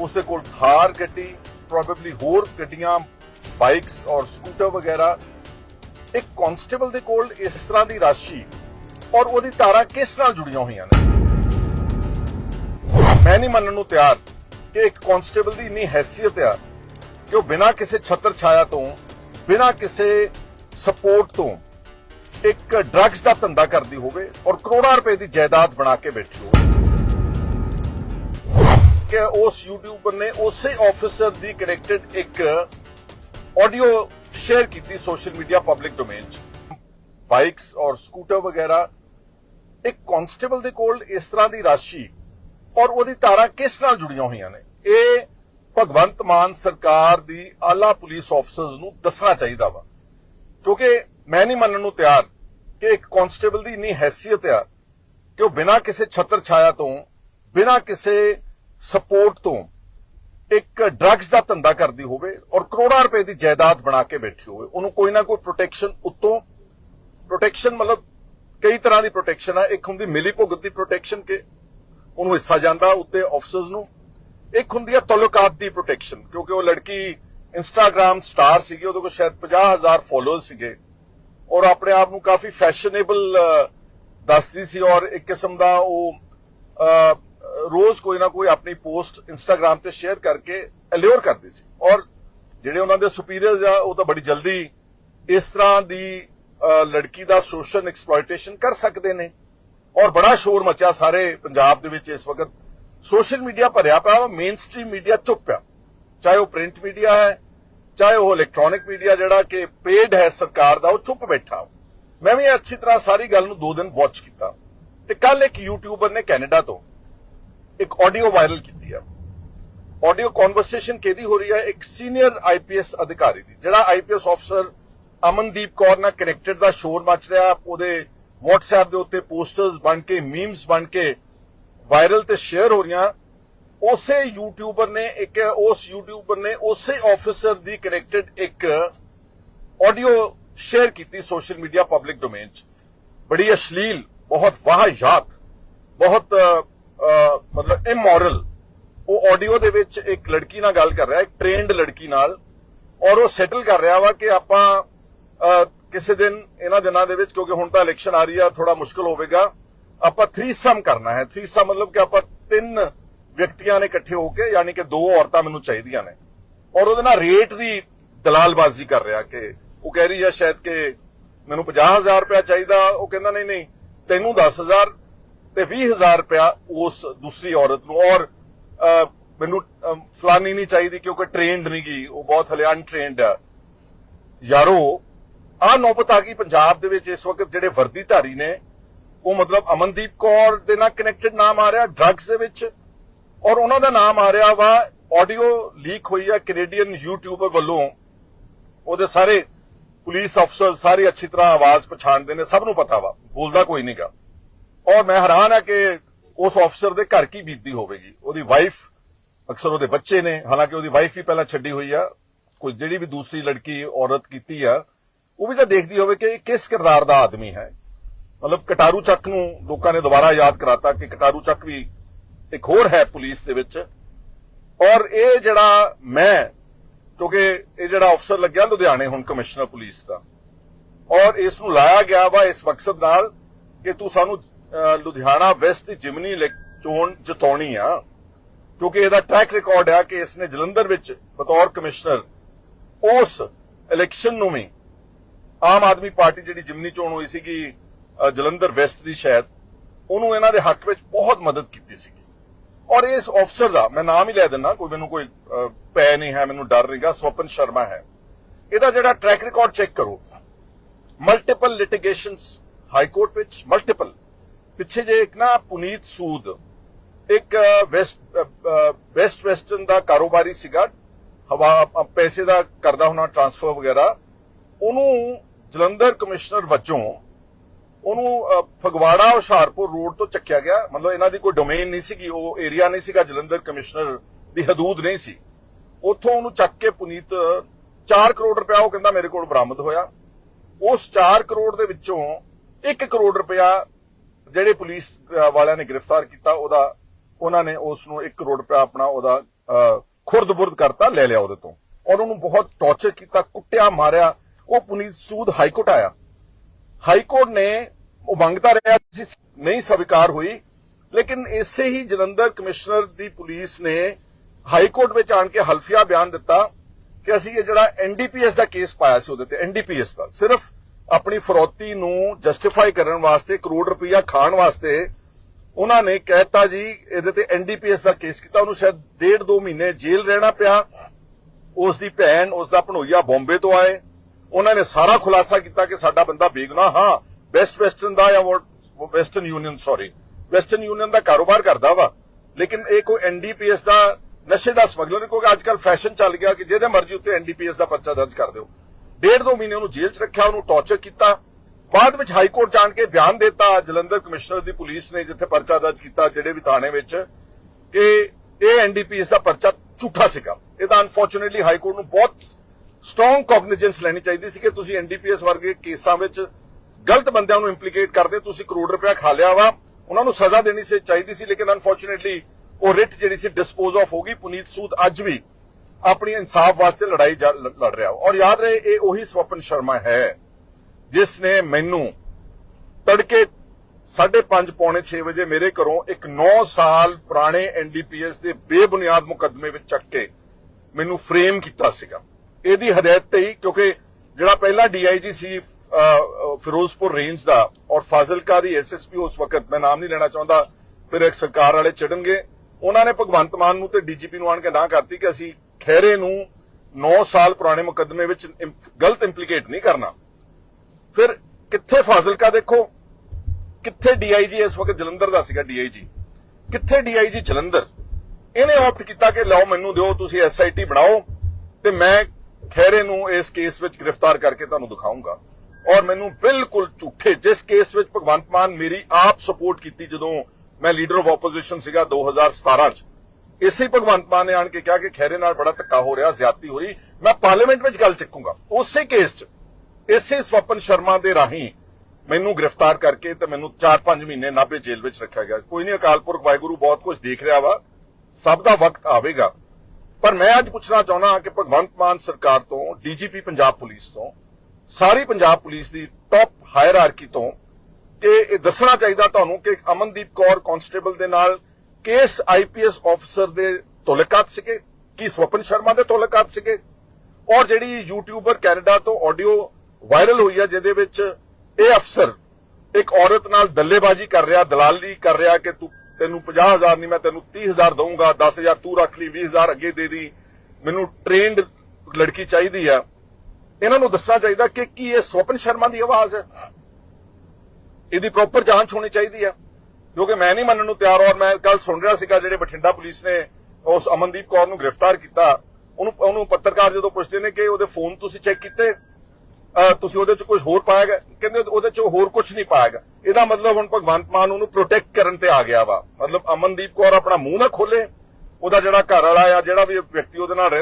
ਉਸਦੇ ਕੋਲ ਥਾਰ ਗੱਡੀ ਪ੍ਰੋਬੇਬਲੀ ਹੋਰ ਗੱਡੀਆਂ ਬਾਈਕਸ ਔਰ ਸਕੂਟਰ ਵਗੈਰਾ। ਇੱਕ ਕਾਂਸਟੇਬਲ ਦੇ ਕੋਲ ਇਸ ਤਰ੍ਹਾਂ ਦੀ ਰਾਸ਼ੀ ਔਰ ਉਹਦੀ ਤਾਰਾਂ ਕਿਸ ਤਰ੍ਹਾਂ ਜੁੜੀਆਂ ਹੋਈਆਂ ਨੇ? ਮੈਂ ਨਹੀਂ ਮੰਨਣ ਨੂੰ ਤਿਆਰ ਕਿ ਇੱਕ ਕਾਂਸਟੇਬਲ ਦੀ ਇੰਨੀ ਹੈਸੀਅਤ ਆ ਕਿ ਉਹ ਬਿਨਾਂ ਕਿਸੇ ਛੱਤਰ ਛਾਇਆ ਤੋਂ, ਬਿਨਾਂ ਕਿਸੇ ਸਪੋਰਟ ਤੋਂ ਇੱਕ ਡਰੱਗਸ ਦਾ ਧੰਦਾ ਕਰਦੀ ਹੋਵੇ ਔਰ ਕਰੋੜਾਂ ਰੁਪਏ ਦੀ ਜਾਇਦਾਦ ਬਣਾ ਕੇ ਬੈਠੀ ਹੋਵੇ। ਕਿ ਉਸ ਯੂਟਿਊਬਰ ਨੇ ਉਸੇ ਆਫੀਸਰ ਦੀ ਕਨੈਕਟਡ ਇੱਕ ਆਡੀਓ ਸ਼ੇਅਰ ਕੀਤੀ ਸੋਸ਼ਲ ਮੀਡੀਆ ਪਬਲਿਕ ਡੋਮੇਨ 'ਚ। ਬਾਈਕਸ ਔਰ ਸਕੂਟਰ ਵਗੈਰਾ, ਇੱਕ ਕਾਂਸਟੇਬਲ ਦੇ ਕੋਲ ਇਸ ਤਰ੍ਹਾਂ ਦੀ ਰਾਸ਼ੀ ਔਰ ਉਹਦੀ ਤਾਰਾਂ ਕਿਸ ਨਾਲ ਜੁੜੀਆਂ ਹੋਈਆਂ ਨੇ, ਇਹ ਭਗਵੰਤ ਮਾਨ ਸਰਕਾਰ ਦੀ ਆਲਾ ਪੁਲਿਸ ਆਫਸਰਸ ਨੂੰ ਦੱਸਣਾ ਚਾਹੀਦਾ ਵਾ। ਕਿਉਂਕਿ ਮੈਂ ਨਹੀਂ ਮੰਨਣ ਨੂੰ ਤਿਆਰ ਕਿ ਇੱਕ ਕਾਂਸਟੇਬਲ ਦੀ ਇੰਨੀ ਹੈਸੀਅਤ ਆ ਕਿ ਉਹ ਬਿਨਾਂ ਕਿਸੇ ਛੱਤਰ ਛਾਇਆ ਤੋਂ, ਬਿਨਾਂ ਕਿਸੇ ਸਪੋਰਟ ਤੋਂ ਇੱਕ ਡਰੱਗਸ ਦਾ ਧੰਦਾ ਕਰਦੀ ਹੋਵੇ ਔਰ ਕਰੋੜਾਂ ਰੁਪਏ ਦੀ ਜਾਇਦਾਦ ਬਣਾ ਕੇ ਬੈਠੀ ਹੋਵੇ, ਉਹਨੂੰ ਕੋਈ ਨਾ ਕੋਈ ਪ੍ਰੋਟੈਕਸ਼ਨ ਉੱਤੋਂ ਪ੍ਰੋਟੈਕਸ਼ਨ ਮਤਲਬ ਕਈ ਤਰ੍ਹਾਂ ਦੀ ਪ੍ਰੋਟੈਕਸ਼ਨ ਆ। ਇੱਕ ਹੁੰਦੀ ਮਿਲੀ ਭੁਗਤ ਦੀ ਪ੍ਰੋਟੈਕਸ਼ਨ ਕਿ ਉਹਨੂੰ ਹਿੱਸਾ ਜਾਂਦਾ ਉੱਤੇ ਆਫਸਰਸ ਨੂੰ। ਇੱਕ ਹੁੰਦੀ ਆ ਤਲੁਕਾਤ ਦੀ ਪ੍ਰੋਟੈਕਸ਼ਨ ਕਿਉਂਕਿ ਉਹ ਲੜਕੀ ਇੰਸਟਾਗ੍ਰam ਸਟਾਰ ਸੀਗੀ, ਉਹਦੇ ਕੋਲ ਸ਼ਾਇਦ 50000 ਫੋਲੋਅਰ ਸੀਗੇ। ਔਰ ਆਪਣੇ ਆਪ ਨੂੰ ਕਾਫੀ ਫੈਸ਼ਨੇਬਲ ਦੱਸਦੀ ਸੀ ਔਰ ਇੱਕ ਕਿਸਮ ਦਾ ਉਹ ਰੋਜ਼ ਕੋਈ ਨਾ ਕੋਈ ਆਪਣੀ ਪੋਸਟ ਇੰਸਟਾਗ੍ਰam ਤੇ ਸ਼ੇਅਰ ਕਰਕੇ ਅਲਿਓਰ ਕਰਦੇ ਸੀ। ਔਰ ਜਿਹੜੇ ਉਹਨਾਂ ਦੇ ਸੁਪੀਰੀਅਰਸ ਆ, ਉਹ ਤਾਂ ਬੜੀ ਜਲਦੀ ਇਸ ਤਰ੍ਹਾਂ ਦੀ ਲੜਕੀ ਦਾ ਸੋਸ਼ਲ ਐਕਸਪਲੋਇਟੇਸ਼ਨ ਕਰ ਸਕਦੇ ਨੇ। ਔਰ ਬੜਾ ਸ਼ੋਰ ਮਚਿਆ ਸਾਰੇ ਪੰਜਾਬ ਦੇ ਵਿੱਚ ਇਸ ਵਕਤ। ਸੋਸ਼ਲ ਮੀਡੀਆ ਭਰਿਆ ਪਿਆ ਮੇਨ ਸਟ੍ਰੀਮ ਮੀਡੀਆ ਚੁੱਪ ਪਿਆ। ਚਾਹੇ ਉਹ ਪ੍ਰਿੰਟ ਮੀਡੀਆ ਹੈ, ਚਾਹੇ ਉਹ ਇਲੈਕਟ੍ਰੋਨਿਕ ਮੀਡੀਆ ਜਿਹੜਾ ਕਿ ਪੇਡ ਹੈ ਸਰਕਾਰ ਦਾ, ਉਹ ਚੁੱਪ ਬੈਠਾ ਮੈਂ ਵੀ ਅੱਛੀ ਤਰ੍ਹਾਂ ਸਾਰੀ ਗੱਲ ਨੂੰ ਦੋ ਦਿਨ ਵਾਚ ਕੀਤਾ। ਤੇ ਕੱਲ ਇੱਕ ਯੂਟਿਊਬਰ ਨੇ ਕੈਨੇਡਾ ਤੋਂ ਇੱਕ ਆਡੀਓ ਵਾਇਰਲ ਕੀਤੀ ਹੈ ਆਡੀਓ ਕਨਵਰਸੇਸ਼ਨ ਕਿਹਦੀ ਹੋ ਰਹੀ ਹੈ ਇੱਕ ਸੀਨੀਅਰ ਆਈਪੀਐਸ ਅਧਿਕਾਰੀ ਦੀ, ਜਿਹੜਾ ਆਈਪੀਐਸ ਅਫਸਰ ਅਮਨਦੀਪ ਕੌਰ ਨਾਲ ਕਨੈਕਟਡ ਦਾ ਸ਼ੋਰ ਮਚ ਰਿਹਾ। ਉਹਦੇ WhatsApp ਦੇ ਉੱਤੇ ਪੋਸਟਰਸ ਬਣ ਕੇ ਮੀਮਸ ਬਣ ਕੇ ਵਾਇਰਲ ਤੇ ਸ਼ੇਅਰ ਹੋ ਰਹੀਆਂ। ਉਸੇ ਯੂਟਿਊਬਰ ਨੇ ਇੱਕ, ਉਸ ਯੂਟਿਊਬਰ ਨੇ ਉਸੇ ਆਫੀਸਰ ਦੀ ਕਨੈਕਟਡ ਇੱਕ ਆਡੀਓ ਸ਼ੇਅਰ ਕੀਤੀ ਸੋਸ਼ਲ ਮੀਡੀਆ ਪਬਲਿਕ ਡੋਮੇਨ 'ਚ। ਬੜੀ ਅਸ਼ਲੀਲ, ਬਹੁਤ ਵਾਹ ਵਾਹਿਯਾਤ ਬਹੁਤ ਮਤਲਬ ਇਮੋਰਲ ਉਹ ਆਡੀਓ ਦੇ ਵਿੱਚ ਇੱਕ ਲੜਕੀ ਨਾਲ ਗੱਲ ਕਰ ਰਿਹਾ, ਇੱਕ ਟ੍ਰੇਨਡ ਲੜਕੀ ਨਾਲ, ਔਰ ਉਹ ਸੈਟਲ ਕਰ ਰਿਹਾ ਵਾ ਕਿ ਆਪਾਂ ਕਿਸੇ ਦਿਨ ਇਹਨਾਂ ਦਿਨਾਂ ਦੇ ਵਿੱਚ, ਕਿਉਂਕਿ ਹੁਣ ਤਾਂ ਇਲੈਕਸ਼ਨ ਆ ਰਹੀ ਆ ਥੋੜਾ ਮੁਸ਼ਕਲ ਹੋਵੇਗਾ, ਆਪਾਂ ਥ੍ਰੀਸਮ ਕਰਨਾ ਹੈ। ਥ੍ਰੀਸਮ ਮਤਲਬ ਕਿ ਆਪਾਂ ਤਿੰਨ ਵਿਅਕਤੀਆਂ ਨੇ ਇਕੱਠੇ ਹੋ ਕੇ, ਯਾਨੀ ਕਿ ਦੋ ਔਰਤਾਂ ਮੈਨੂੰ ਚਾਹੀਦੀਆਂ ਨੇ। ਔਰ ਉਹਦੇ ਨਾਲ ਰੇਟ ਦੀ ਦਲਾਲਬਾਜ਼ੀ ਕਰ ਰਿਹਾ ਕਿ ਉਹ ਕਹਿ ਰਹੀ ਆ ਸ਼ਾਇਦ ਕਿ ਮੈਨੂੰ 50000 ਰੁਪਇਆ ਚਾਹੀਦਾ, ਉਹ ਕਹਿੰਦਾ ਨਹੀਂ ਨਹੀਂ, ਤੈਨੂੰ 10000 ਤੇ 20000 ਰੁਪਇਆ ਉਸ ਦੂਸਰੀ ਔਰਤ ਨੂੰ। ਔਰ ਮੈਨੂੰ ਫਲਾਨੀ ਨਹੀਂ ਚਾਹੀਦੀ ਕਿਉਂਕਿ ਟ੍ਰੇਨਡ ਨਹੀਂ ਗਈ ਉਹ ਬਹੁਤ ਹਲੇ ਅਨਟ੍ਰੇਨਡ ਆ। ਯਾਰੋ ਆ ਨੌਬਤ ਆ ਗਈ ਪੰਜਾਬ ਦੇ ਵਿੱਚ ਇਸ ਵਕਤ ਜਿਹੜੇ ਵਰਦੀਧਾਰੀ ਨੇ, ਉਹ ਮਤਲਬ ਅਮਨਦੀਪ ਕੌਰ ਦੇ ਨਾਲ ਕਨੈਕਟਡ ਨਾਮ ਆ ਰਿਹਾ ਡਰੱਗਸ ਦੇ ਵਿੱਚ। ਔਰ ਉਹਨਾਂ ਦਾ ਨਾਮ ਆ ਰਿਹਾ ਵਾ ਆਡੀਓ ਲੀਕ ਹੋਈ ਆ ਕੈਨੇਡੀਅਨ ਯੂਟਿਊਬਰ ਵੱਲੋਂ। ਉਹਦੇ ਸਾਰੇ ਪੁਲਿਸ ਅਫਸਰ ਸਾਰੇ ਅੱਛੀ ਤਰ੍ਹਾਂ ਆਵਾਜ਼ ਪਛਾਣਦੇ ਨੇ, ਸਭ ਨੂੰ ਪਤਾ ਵਾ। ਬੋਲਦਾ ਕੋਈ ਨਹੀਂਗਾ ਔਰ ਮੈਂ ਹੈਰਾਨ ਆ ਕਿ ਉਸ ਅਫਸਰ ਦੇ ਘਰ ਕੀ ਬੀਤਦੀ ਹੋਵੇਗੀ। ਉਹਦੀ ਵਾਈਫ ਅਕਸਰ ਉਹਦੇ ਬੱਚੇ ਨੇ। ਹਾਲਾਂਕਿ ਉਹਦੀ ਵਾਈਫ ਹੀ ਪਹਿਲਾਂ ਛੱਡੀ ਹੋਈ ਆ। ਕੋਈ ਜਿਹੜੀ ਵੀ ਦੂਸਰੀ ਲੜਕੀ, ਔਰਤ ਕੀਤੀ ਆ, ਉਹ ਵੀ ਤਾਂ ਦੇਖਦੀ ਹੋਵੇ ਕਿ ਇਹ ਕਿਸ ਕਿਰਦਾਰ ਦਾ ਆਦਮੀ ਹੈ। ਮਤਲਬ ਕਟਾਰੂ ਚੱਕ ਨੂੰ ਲੋਕਾਂ ਨੇ ਦੁਬਾਰਾ ਯਾਦ ਕਰਾਤਾ ਕਿ ਕਟਾਰੂ ਚੱਕ ਵੀ ਇੱਕ ਹੋਰ ਹੈ ਪੁਲਿਸ ਦੇ ਵਿੱਚ। ਔਰ ਇਹ ਜਿਹੜਾ ਮੈਂ, ਕਿਉਂਕਿ ਇਹ ਜਿਹੜਾ ਅਫਸਰ ਲੱਗਿਆ ਲੁਧਿਆਣੇ ਹੁਣ ਕਮਿਸ਼ਨਰ ਪੁਲਿਸ ਦਾ। ਔਰ ਇਸ ਨੂੰ ਲਾਇਆ ਗਿਆ ਵਾ ਇਸ ਮਕਸਦ ਨਾਲ ਕਿ ਤੂੰ ਸਾਨੂੰ ਲੁਧਿਆਣਾ ਵੈਸਟ ਦੀ ਜਿਮਨੀ ਚੋਣ ਜਿਤਾਉਣੀ ਆ, ਕਿਉਂਕਿ ਇਹਦਾ ਟਰੈਕ ਰਿਕਾਰਡ ਆ ਕਿ ਇਸਨੇ ਜਲੰਧਰ ਵਿੱਚ ਬਤੌਰ ਕਮਿਸ਼ਨਰ ਉਸ ਇਲੈਕਸ਼ਨ ਨੂੰ ਵੀ ਆਮ ਆਦਮੀ ਪਾਰਟੀ ਜਿਹੜੀ ਜਿਮਨੀ ਚੋਣ ਹੋਈ ਸੀਗੀ ਜਲੰਧਰ ਵੈਸਟ ਦੀ ਸ਼ਾਇਦ, ਉਹਨੂੰ ਇਹਨਾਂ ਦੇ ਹੱਕ ਵਿੱਚ ਬਹੁਤ ਮਦਦ ਕੀਤੀ ਸੀਗੀ। ਔਰ ਇਸ ਅਫਸਰ ਦਾ, ਮੈਂ ਨਾਮ ਹੀ ਲੈ ਦਿੰਦਾ, ਕੋਈ ਮੈਨੂੰ ਕੋਈ ਪੈ ਨਹੀਂ ਹੈ, ਮੈਨੂੰ ਡਰ ਨਹੀਂਗਾ, ਸਵਪਨ ਸ਼ਰਮਾ ਹੈ। ਇਹਦਾ ਜਿਹੜਾ ਟਰੈਕ ਰਿਕਾਰਡ ਚੈੱਕ ਕਰੋ ਮਲਟੀਪਲ ਲਿਟੀਗੇਸ਼ਨਸ ਹਾਈ ਕੋਰਟ ਵਿੱਚ ਮਲਟੀਪਲ ਪਿੱਛੇ ਜੇ ਇੱਕ ਨਾ ਪੁਨੀਤ ਸੂਦ, ਇੱਕ ਵੈਸਟ ਵੈਸਟ ਵੈਸਟਰਨ ਦਾ ਕਾਰੋਬਾਰੀ ਸੀਗਾ, ਹਵਾ ਪੈਸੇ ਦਾ ਕਰਦਾ ਹੋਣਾ, ਟ੍ਰਾਂਸਫਰ ਵਗੈਰਾ, ਉਹਨੂੰ ਜਲੰਧਰ ਕਮਿਸ਼ਨਰ ਵਜੋਂ ਉਹਨੂੰ ਫਗਵਾੜਾ ਹੁਸ਼ਿਆਰਪੁਰ ਰੋਡ ਤੋਂ ਚੱਕਿਆ ਗਿਆ। ਮਤਲਬ ਇਹਨਾਂ ਦੀ ਕੋਈ ਡੋਮੇਨ ਨਹੀਂ ਸੀਗੀ, ਉਹ ਏਰੀਆ ਨਹੀਂ ਸੀਗਾ, ਜਲੰਧਰ ਕਮਿਸ਼ਨਰ ਦੀ ਹਦੂਦ ਨਹੀਂ ਸੀ। ਉੱਥੋਂ ਉਹਨੂੰ ਚੱਕ ਕੇ ਪੁਨੀਤ 4 ਕਰੋੜ ਰੁਪਇਆ, ਉਹ ਕਹਿੰਦਾ ਮੇਰੇ ਕੋਲ ਬਰਾਮਦ ਹੋਇਆ। ਉਸ 4 ਕਰੋੜ ਦੇ ਵਿੱਚੋਂ 1 ਕਰੋੜ ਰੁਪਇਆ ਜਿਹੜੇ ਪੁਲਿਸ ਵਾਲਿਆਂ ਨੇ ਗ੍ਰਿਫਤਾਰ ਕੀਤਾ, ਉਹਦਾ, ਉਹਨਾਂ ਨੇ ਉਸ ਨੂੰ 1 ਕਰੋੜ ਰੁਪਇਆ ਆਪਣਾ ਉਹਦਾ ਖੁਰਦ-ਬੁਰਦ ਕਰਤਾ, ਲੈ ਲਿਆ ਉਹਦੇ ਤੋਂ। ਔਰ ਉਹਨੂੰ ਬਹੁਤ ਟੌਰਚਰ ਕੀਤਾ, ਕੁੱਟਿਆ, ਮਾਰਿਆ। ਉਹ ਪੁਨੀਤ ਸੂਦ ਹਾਈ ਕੋਰਟ ਆਇਆ। ਹਾਈ ਨੇ ਉਹ ਮੰਗਤਾ ਰਿਹਾ ਨਹੀਂ ਸਵੀਕਾਰ ਹੋਈ। ਲੇਕਿਨ ਇਸੇ ਹੀ ਜਲੰਧਰ ਕਮਿਸ਼ਨਰ ਦੀ ਪੁਲਿਸ ਨੇ ਹਾਈ ਕੋਰਟ ਵਿੱਚ ਆਣ ਕੇ ਹਲਫੀਆ ਬਿਆਨ ਦਿੱਤਾ ਕਿ ਅਸੀਂ ਇਹ ਜਿਹੜਾ ਐਨਡੀਪੀਐਸ ਦਾ ਕੇਸ ਪਾਇਆ ਸੀ ਉਹਦੇ ਤੇ ਐਨਡੀਪੀਐਸ ਦਾ, ਸਿਰਫ ਆਪਣੀ ਫਰੋਤੀ ਨੂੰ ਜਸਟੀਫਾਈ ਕਰਨ ਵਾਸਤੇ ਕਰੋੜ ਰੁਪਈਆ ਖਾਣ ਵਾਸਤੇ ਉਹਨਾਂ ਨੇ ਕਹਿਤਾ ਜੀ, ਇਹਦੇ ਤੇ ਐਨਡੀਪੀਐਸ ਦਾ ਕੇਸ ਕੀਤਾ, ਉਹਨੂੰ ਸ਼ਾਇਦ ਡੇਢ ਦੋ ਮਹੀਨੇ ਜੇਲ੍ਹ ਰਹਿਣਾ ਪਿਆ। ਉਸ ਦੀ ਭੈਣ ਉਸ ਦਾ ਭਣੋਈਆ ਬੰਬੇ ਤੋਂ ਆਏ। ਉਹਨਾਂ ਨੇ ਸਾਰਾ ਖੁਲਾਸਾ ਕੀਤਾ ਕਿ ਸਾਡਾ ਬੰਦਾ ਬੇਗੁਨਾਹ, ਹਾਂ ਵੈਸਟ ਵੈਸਟਰਨ ਦਾ ਜਾਂ western union sorry western union ਦਾ ਕਾਰੋਬਾਰ ਕਰਦਾ ਵਾ। ਲੇਕਿਨ ਇਹ ਕੋਈ ਐਨਡੀਪੀਐਸ ਦਾ ਨਸ਼ੇ ਦਾ ਸਮਗਲਰ ਕਿਉਂਕਿ ਅੱਜ ਕੱਲ ਫੈਸ਼ਨ ਚੱਲ ਗਿਆ ਕਿ ਜਿਹਦੇ ਮਰਜ਼ੀ ਉੱਤੇ ਐਨਡੀਪੀਐਸ ਦਾ ਪਰਚਾ ਦਰਜ ਕਰ ਦਿਓ। ਡੇਢ ਦੋ ਮਹੀਨੇ ਉਹਨੂੰ ਜੇਲ੍ਹ 'ਚ ਰੱਖਿਆ, ਉਹਨੂੰ ਟੌਰਚਰ ਕੀਤਾ। ਬਾਅਦ ਵਿੱਚ ਹਾਈ ਕੋਰਟ ਜਾਣ ਕੇ ਬਿਆਨ ਦਿੱਤਾ ਜਲੰਧਰ ਕਮਿਸ਼ਨਰ ਦੀ ਪੁਲਿਸ ਨੇ, ਜਿੱਥੇ ਪਰਚਾ ਦਰਜ ਕੀਤਾ ਜਿਹੜੇ ਵੀ ਥਾਣੇ ਵਿੱਚ, ਕਿ ਇਹ ਐਨਡੀਪੀਐਸ ਦਾ ਪਰਚਾ ਝੂਠਾ ਸੀਗਾ। ਇਹਦਾ ਅਨਫੋਰਚੂਨੇਟਲੀ ਹਾਈ ਕੋਰਟ ਨੂੰ ਬਹੁਤ ਸਟਰੋਂਗ ਕੌਗਨੀਜੈਂਸ ਲੈਣੀ ਚਾਹੀਦੀ ਸੀ ਕਿ ਤੁਸੀਂ ਐਨਡੀਪੀਐਸ ਵਰਗੇ ਕੇਸਾਂ ਵਿੱਚ ਗਲਤ ਬੰਦਿਆਂ ਨੂੰ ਇੰਪਲੀਕੇਟ ਕਰਦੇ, ਤੁਸੀਂ ਕਰੋੜ ਰੁਪਇਆ ਖਾ ਲਿਆ ਵਾ। ਉਹਨਾਂ ਨੂੰ ਸਜ਼ਾ ਦੇਣੀ ਸੀ, ਚਾਹੀਦੀ ਸੀ, ਲੇਕਿਨ ਅਨਫੋਰਚੂਨੇਟਲੀ ਉਹ ਰਿਟ ਜਿਹੜੀ ਸੀ ਡਿਸਪੋਜ਼ ਆਫ ਹੋ ਗਈ। ਪੁਨੀਤ ਸੂਦ ਅੱਜ ਵੀ ਆਪਣੀ ਇਨਸਾਫ ਵਾਸਤੇ ਲੜਾਈ ਲੜ ਰਿਹਾ ਔਰ ਯਾਦ ਰਹੇ ਇਹ ਉਹੀ ਸਵਪਨ ਸ਼ਰਮਾ ਹੈ ਜਿਸ ਨੇ ਮੈਨੂੰ ਤੜਕੇ 5:30 ਪੌਣੇ 6 ਵਜੇ ਮੇਰੇ ਘਰੋਂ ਇੱਕ 9 ਸਾਲ ਪੁਰਾਣੇ ਐਨਡੀਪੀਐਸ ਦੇ ਬੇਬੁਨਿਆਦ ਮੁਕੱਦਮੇ ਵਿੱਚ ਚੱਕ ਕੇ ਮੈਨੂੰ ਫਰੇਮ ਕੀਤਾ ਸੀਗਾ। ਇਹਦੀ ਹਦਾਇਤ ਤੇ ਹੀ ਕਿਉਂਕਿ ਜਿਹੜਾ ਪਹਿਲਾ ਡੀਆਈਜੀ ਸੀ ਅਹ, ਅਹ, ਫਿਰੋਜ਼ਪੁਰ ਰੇਂਜ ਦਾ ਔਰ ਫਾਜ਼ਿਲਕਾ ਦੀ ਐਸਐਸਪੀ ਉਸ ਵਕਤ ਮੈਂ ਨਾਮ ਨਹੀਂ ਲੈਣਾ ਚਾਹੁੰਦਾ ਫਿਰ ਇੱਕ ਸਰਕਾਰ ਵਾਲੇ ਚੜਨਗੇ। ਉਹਨਾਂ ਨੇ ਭਗਵੰਤ ਮਾਨ ਨੂੰ ਤੇ ਡੀਜੀਪੀ ਨੂੰ ਆਣ ਕੇ ਨਾ ਕਰਤੀ ਕਿ ਅਸੀਂ ਖੈਰੇ ਨੂੰ 9 ਸਾਲ ਪੁਰਾਣੇ ਮੁਕੱਦਮੇ ਵਿੱਚ ਗਲਤ ਇੰਪਲੀਕੇਟ ਨਹੀਂ ਕਰਨਾ। ਫਿਰ ਕਿੱਥੇ ਫਾਜ਼ਿਲਕਾ ਦੇਖੋ? ਕਿੱਥੇ ਡੀਆਈਜੀ ਇਸ ਵਕਤ ਜਲੰਧਰ ਦਾ ਸੀਗਾ ਡੀਆਈਜੀ ਕਿੱਥੇ ਡੀਆਈਜੀ ਜਲੰਧਰ? ਇਹਨੇ ਆਪਟ ਕੀਤਾ ਕਿ ਲਓ ਮੈਨੂੰ ਦਿਓ, ਤੁਸੀਂ ਐਸਆਈਟੀ ਬਣਾਓ ਤੇ ਮੈਂ ਖੈਰੇ ਨੂੰ ਇਸ ਕੇਸ ਵਿੱਚ ਗ੍ਰਿਫਤਾਰ ਕਰਕੇ ਤੁਹਾਨੂੰ ਦਿਖਾਉਂਗਾ ਔਰ ਮੈਨੂੰ ਬਿਲਕੁਲ ਝੂਠੇ, ਜਿਸ ਕੇਸ ਵਿੱਚ ਭਗਵੰਤ ਮਾਨ ਮੇਰੀ ਆਪ ਸਪੋਰਟ ਕੀਤੀ ਜਦੋਂ ਮੈਂ ਲੀਡਰ ਆਫ ਆਪੋਜੀਸ਼ਨ ਸੀਗਾ 2017 ਚ। ਇਸੇ ਭਗਵੰਤ ਮਾਨ ਨੇ ਆਣ ਕੇ ਕਿਹਾ ਕਿ ਖੈਰੇ ਨਾਲ ਬੜਾ ਧੱਕਾ ਹੋ ਰਿਹਾ, ਜ਼ਿਆਦਤੀ ਹੋ ਰਹੀ। ਮੈਂ ਪਾਰਲੀਮੈਂਟ ਵਿੱਚ ਗੱਲ ਚੱਕੂੰਗਾ। ਉਸੇ ਕੇਸ 'ਚ, ਇਸੇ ਸਵਪਨ ਸ਼ਰਮਾ ਦੇ ਰਾਹੀਂ ਮੈਨੂੰ ਗ੍ਰਿਫਤਾਰ ਕਰਕੇ ਤੇ ਮੈਨੂੰ 4-5 ਮਹੀਨੇ ਨਾਭੇ ਜੇਲ੍ਹ ਵਿੱਚ ਰੱਖਿਆ ਗਿਆ। ਕੋਈ ਨਹੀਂ, ਅਕਾਲ ਪੁਰਖ ਵਾਹਿਗੁਰੂ ਬਹੁਤ ਕੁਝ ਦੇਖ ਰਿਹਾ ਵਾ। ਸਭ ਦਾ ਵਕਤ ਆਵੇਗਾ। ਪਰ ਮੈਂ ਅੱਜ ਪੁੱਛਣਾ ਚਾਹੁੰਦਾ ਕਿ ਭਗਵੰਤ ਮਾਨ ਸਰਕਾਰ ਤੋਂ, ਡੀਜੀਪੀ ਪੰਜਾਬ ਪੁਲਿਸ ਤੋਂ, ਸਾਰੀ ਪੰਜਾਬ ਪੁਲਿਸ ਦੀ ਟੌਪ ਹਾਇਰਾਰਕੀ ਤੋਂ, ਕਿ ਇਹ ਦੱਸਣਾ ਚਾਹੀਦਾ ਤੁਹਾਨੂੰ ਕਿ ਅਮਨਦੀਪ ਕੌਰ ਕਾਂਸਟੇਬਲ ਦੇ ਨਾਲ ਕੇਸ ਆਈਪੀਐਸ ਅਫਸਰ ਦੇ ਤੋਲਕਾਤ ਸੀਗੇ, ਕੀ ਸਵਪਨ ਸ਼ਰਮਾ ਦੇ ਤੋਲਕਾਤ ਸੀਗੇ, ਔਰ ਜਿਹੜੀ ਯੂਟਿਊਬਰ ਕੈਨੇਡਾ ਤੋਂ ਆਡੀਓ ਵਾਇਰਲ ਹੋਈ ਹੈ ਜਿਹਦੇ ਵਿੱਚ ਇਹ ਅਫਸਰ ਇੱਕ ਔਰਤ ਨਾਲ ਦੱਲੇਬਾਜ਼ੀ ਕਰ ਰਿਹਾ, ਦਲਾਲੀ ਕਰ ਰਿਹਾ ਕਿ ਤੂੰ ਤੈਨੂੰ 50000 ਨਹੀਂ, ਮੈਂ ਤੈਨੂੰ 30000 ਦਊਂਗਾ 10000 ਤੂੰ ਰੱਖ ਲਈ 20000 ਅੱਗੇ ਦੇ ਦੀ, ਮੈਨੂੰ ਟ੍ਰੇਨਡ ਲੜਕੀ ਚਾਹੀਦੀ ਆ। ਇਹਨਾਂ ਨੂੰ ਦੱਸਣਾ ਚਾਹੀਦਾ ਕਿ ਕੀ ਇਹ ਸਵਪਨ ਸ਼ਰਮਾ ਦੀ ਆਵਾਜ਼ ਹੈ? ਇਹਦੀ ਪ੍ਰੋਪਰ ਜਾਂਚ ਹੋਣੀ ਚਾਹੀਦੀ ਆ। ਕਿਉਂਕਿ ਮੈਂ ਨਹੀਂ ਮੰਨਣ ਨੂੰ ਤਿਆਰ ਔਰ ਮੈਂ ਕੱਲ ਸੁਣ ਰਿਹਾ ਸੀਗਾ ਜਿਹੜੇ ਬਠਿੰਡਾ ਪੁਲਿਸ ਨੇ ਉਸ ਅਮਨਦੀਪ ਕੌਰ ਨੂੰ ਗ੍ਰਿਫਤਾਰ ਕੀਤਾ। ਉਹਨੂੰ ਉਹਨੂੰ ਪੱਤਰਕਾਰ ਜਦੋਂ ਪੁੱਛਦੇ ਨੇ ਕਿ ਉਹਦੇ ਫੋਨ ਤੁਸੀਂ ਚੈੱਕ ਕੀਤੇ? ਤੁਸੀਂ ਉਹਦੇ ਚ ਕੁਝ ਹੋਰ ਪਾਇਆਗਾ ਕਹਿੰਦੇ ਉਹਦੇ ਚ ਹੋਰ ਕੁਝ ਨਹੀਂ ਪਾਇਆਗਾ ਇਹਦਾ ਮਤਲਬ ਹੁਣ ਭਗਵੰਤ ਮਾਨ ਉਹਨੂੰ ਪ੍ਰੋਟੈਕਟ ਕਰਨ ਤੇ ਆ ਗਿਆ ਵਾ। ਮਤਲਬ ਅਮਨਦੀਪ ਕੌਰ ਆਪਣਾ ਮੂੰਹ ਨਾ ਖੋਲੇ। ਉਹਦਾ ਜਿਹੜਾ ਘਰ ਵਾਲਾ ਆ, ਜਿਹੜਾ ਵੀ ਵਿਅਕਤੀ ਉਹਦੇ ਨਾਲ ਰਹਿੰਦਾ